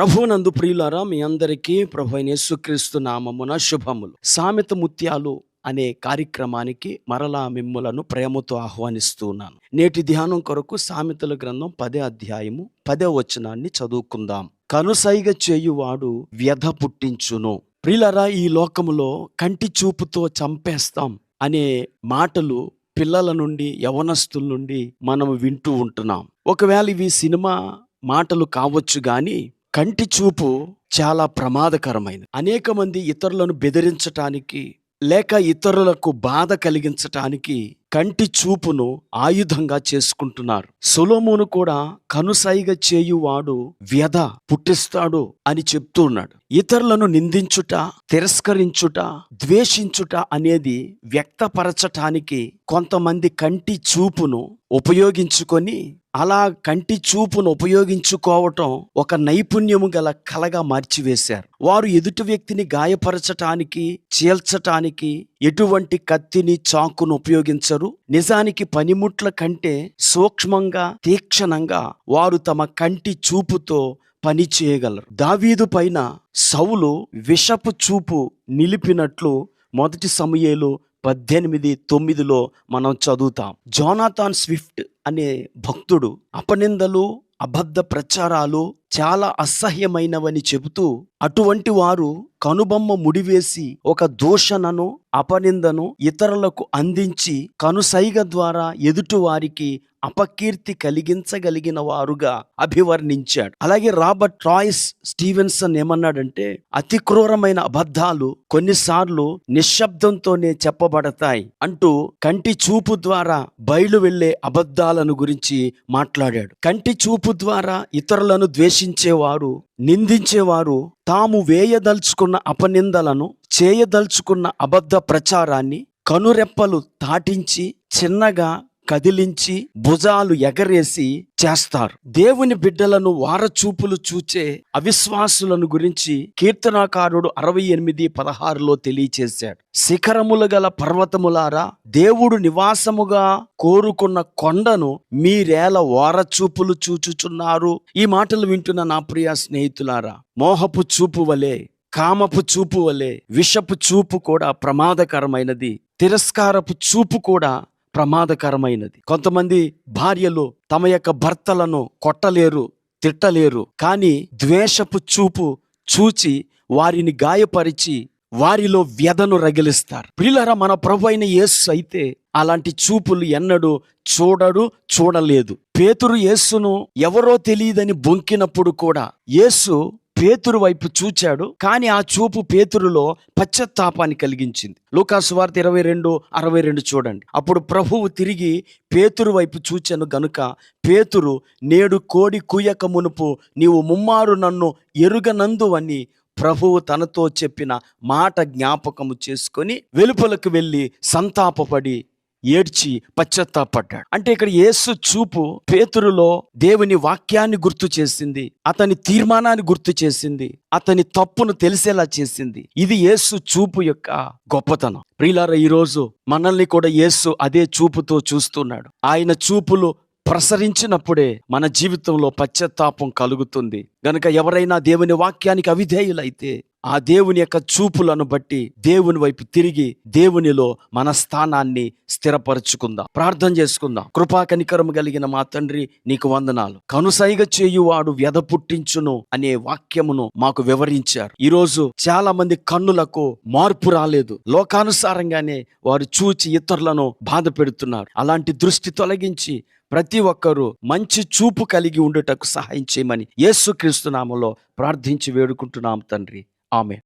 ప్రభునందు ప్రియులారా మీ అందరికీ ప్రభు అయిన యేసుక్రీస్తు నామమున శుభములు. సామెత ముత్యాలు అనే కార్యక్రమానికి మరలా మిమ్ములను ప్రేమతో ఆహ్వానిస్తున్నాను నేటి ధ్యానం కొరకు సామెతల గ్రంథం పదే అధ్యాయము పదే వచనాన్ని చదువుకుందాం. కనుసైగ చేయువాడు వ్యధ పుట్టించును. ప్రియులరా ఈ లోకములో కంటి చూపుతో చంపేస్తాం అనే మాటలు పిల్లల నుండి యవనస్తుల నుండి మనం వింటూ ఉంటున్నాం. ఒకవేళ ఇవి సినిమా మాటలు కావచ్చు గాని కంటి చూపు చాలా ప్రమాదకరమైనది. అనేక మంది ఇతరులను బెదిరించటానికి లేక ఇతరులకు బాధ కలిగించటానికి కంటి చూపును ఆయుధంగా చేసుకుంటున్నారు. సొలోమోను కూడా కనుసైగ చేయువాడు వ్యధ పుట్టిస్తాడు అని చెప్తూ ఉన్నాడు. ఇతరులను నిందించుట తిరస్కరించుట ద్వేషించుట అనేది వ్యక్తపరచటానికి కొంతమంది కంటి చూపును ఉపయోగించుకొని అలా కంటి చూపును ఉపయోగించుకోవటం ఒక నైపుణ్యము గల కలగా మార్చివేశారు. వారు ఎదుటి వ్యక్తిని గాయపరచటానికి చీల్చటానికి ఎటువంటి కత్తిని చాకును ఉపయోగించరు. నిజానికి పనిముట్ల కంటే సూక్ష్మంగా తీక్షణంగా వారు తమ కంటి చూపుతో పని చేయగలరు. దావీదు పైన సౌలు విషపు చూపు నిలిపినట్లు మొదటి సమయేలు పద్దెనిమిది తొమ్మిదిలో మనం చదువుతాం. జోనాథాన్ స్విఫ్ట్ అనే భక్తుడు అపనిందలు అబద్ధ ప్రచారాలు చాలా అసహ్యమైనవని చెబుతూ అటువంటి వారు కనుబొమ్మ ముడివేసి ఒక దూషణను అపనిందను ఇతరులకు అందించి కనుసైగ ద్వారా ఎదుటివారికి అపకీర్తి కలిగించగలిగిన వారుగా అభివర్ణించాడు. అలాగే రాబర్ట్ ట్రాయిస్ స్టీవెన్సన్ ఏమన్నాడంటే అతి క్రూరమైన అబద్ధాలు కొన్నిసార్లు నిశ్శబ్దంతోనే చెప్పబడతాయి అంటూ కంటి చూపు ద్వారా బయలు వెళ్ళే అబద్ధాలను గురించి మాట్లాడాడు. కంటి చూపు ద్వారా ఇతరులను దూషించేవారు నిందించేవారు తాము వేయదలుచుకున్న అపనిందలను చేయదలుచుకున్న అబద్ధ ప్రచారాన్ని కనురెప్పలు తాటించి చిన్నగా కదిలించి భుజాలు ఎగరేసి చేస్తారు. దేవుని బిడ్డలను వారచూపులు చూచే అవిశ్వాసులను గురించి కీర్తనాకారుడు అరవై ఎనిమిది పదహారులో తెలియచేశాడు. శిఖరములు గల పర్వతములారా దేవుడు నివాసముగా కోరుకున్న కొండను మీరేల వారచూపులు చూచుచున్నారు? ఈ మాటలు వింటున్న నా ప్రియ స్నేహితులారా మోహపు చూపు వలె కామపు చూపు వలె విషపు చూపు కూడా ప్రమాదకరమైనది తిరస్కారపు చూపు కూడా ప్రమాదకరమైనది. కొంతమంది భార్యలు తమ యొక్క భర్తలను కొట్టలేరు తిట్టలేరు కానీ ద్వేషపు చూపు చూచి వారిని గాయపరిచి వారిలో వ్యధను రగిలిస్తారు. ప్రియులరా మన ప్రభు అయిన యేసు అయితే అలాంటి చూపులు ఎన్నడూ చూడడు చూడలేదు. పేతురు యేసును ఎవరో తెలియదని బొంకినప్పుడు కూడా యేసు పేతురు వైపు చూచాడు కానీ ఆ చూపు పేతురులో పశ్చాత్తాపాన్ని కలిగించింది. లూకాసు వార్త ఇరవై రెండు అరవై రెండు చూడండి. అప్పుడు ప్రభువు తిరిగి పేతురు వైపు చూచాను గనుక పేతురు నేడు కోడి కూయక మునుపు నీవు ముమ్మారు నన్ను ఎరుగనందు అని ప్రభువు తనతో చెప్పిన మాట జ్ఞాపకము చేసుకొని వెలుపలకు వెళ్ళి సంతాపపడి ఏడ్చి పశ్చాత్తాపడ్డాడు. అంటే ఇక్కడ యేసు చూపు పేతురులో దేవుని వాక్యాన్ని గుర్తు చేసింది అతని తీర్మానాన్ని గుర్తు చేసింది అతని తప్పును తెలిసేలా చేసింది. ఇది యేసు చూపు యొక్క గొప్పతనం. ప్రియులారా ఈరోజు మనల్ని కూడా యేసు అదే చూపుతో చూస్తున్నాడు. ఆయన చూపులు ప్రసరించినప్పుడే మన జీవితంలో పశ్చాత్తాపం కలుగుతుంది. గనుక ఎవరైనా దేవుని వాక్యానికి అవిధేయులైతే ఆ దేవుని యొక్క చూపులను బట్టి దేవుని వైపు తిరిగి దేవునిలో మన స్థానాన్ని స్థిరపరచుకుందాం. ప్రార్థన చేసుకుందాం. కృపా కనికరము కలిగిన మా తండ్రి నీకు వందనాలు. కనుసైగ చేయువాడు వ్యధ పుట్టించును అనే వాక్యమును మాకు వివరించారు. ఈరోజు చాలా మంది కన్నులకు మార్పు రాలేదు. లోకానుసారంగానే వారు చూచి ఇతరులను బాధ పెడుతున్నారు. అలాంటి దృష్టి తొలగించి ప్రతి ఒక్కరూ మంచి చూపు కలిగి ఉండుటకు సహాయం చేయమని యేసుక్రీస్తు నామములో ప్రార్థించి వేడుకుంటున్నాం తండ్రి. ஆமேன்.